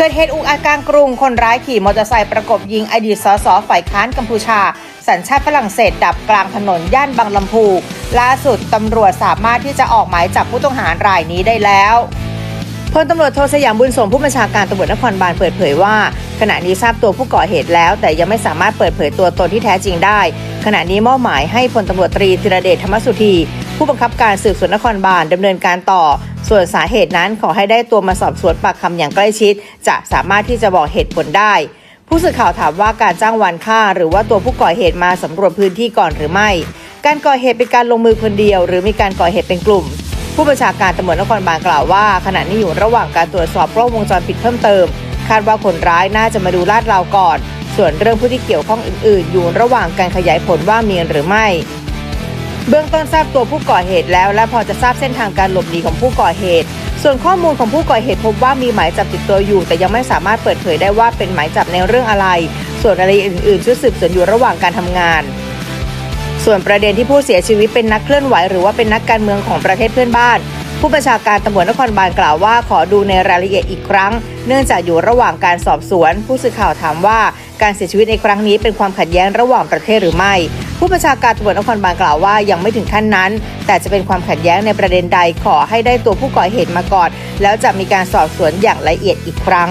เกิดเหตุอุกอาจกลางกรุง คนร้ายขี่มอเตอร์ไซค์ประกบยิงอดีตสสฝ่ายค้านกัมพูชา สัญชาติฝรั่งเศสดับกลางถนนย่านบางลำพูล่าสุดตำรวจสามารถที่จะออกหมายจับผู้ต้องหารายนี้ได้แล้วพลตำรวจโทสยามบุญสมผู้บัญชาการตำรวจนครบาลเปิดเผยว่า ขณะนี้ทราบตัวผู้ก่อเหตุแล้ว แต่ยังไม่สามารถเปิดเผยตัวตนที่แท้จริงได้ ขณะนี้มอบหมายให้พลตำรวจตรีธีรเดชธรรมสุธี ผู้บังคับการสืบสวนนครบาลดำเนินการต่อ ส่วนสาเหตุนั้นขอให้ได้ตัวมาสอบสวนปากคำอย่างใกล้ชิด จะสามารถที่จะบอกเหตุผลได้ ผู้สื่อข่าวถามว่าการจ้างวานฆ่า หรือว่าตัวผู้ก่อเหตุมาสำรวจพื้นที่ก่อนหรือไม่ การก่อเหตุเป็นการลงมือคนเดียว หรือมีการก่อเหตุเป็นกลุ่มผู้บัญชาการตำรวจนครบาลกล่าวว่า ขณะนี้อยู่ระหว่างการตรวจสอบกล้องวงจรปิดเพิ่มเติม คาดว่าคนร้ายน่าจะมาดูลาดราวก่อน ส่วนเรื่องผู้ที่เกี่ยวข้องอื่น ๆ อยู่ระหว่างการขยายผลว่ามีหรือไม่ เบื้องต้นทราบตัวผู้ก่อเหตุแล้ว และพอจะทราบเส้นทางการหลบหนีของผู้ก่อเหตุ ส่วนข้อมูลของผู้ก่อเหตุพบว่ามีหมายจับติดตัวอยู่ แต่ยังไม่สามารถเปิดเผยได้ว่าเป็นหมายจับในเรื่องอะไร ส่วนรายละเอียดอื่นๆชุดสืบสวนอยู่ระหว่างการทำงาน ส่วนประเด็นที่ผู้เสียชีวิตเป็นนักเคลื่อนไหว หรือว่าเป็นนักการเมืองของประเทศเพื่อนบ้านผู้บัญชาการตำรวจนครบาลกล่าวว่าขอดูในรายละเอียดอีกครั้ง เนื่องจากอยู่ระหว่างการสอบสวน ผู้สื่อข่าวถามว่า การเสียชีวิตในครั้งนี้เป็นความขัดแย้งระหว่างประเทศหรือไม่ ผู้บัญชาการตำรวจนครบาลกล่าวว่ายังไม่ถึงขั้นนั้น แต่จะเป็นความขัดแย้งในประเด็นใดขอให้ได้ตัวผู้ก่อเหตุมาก่อนแล้วจะมีการสอบสวนอย่างละเอียดอีกครั้ง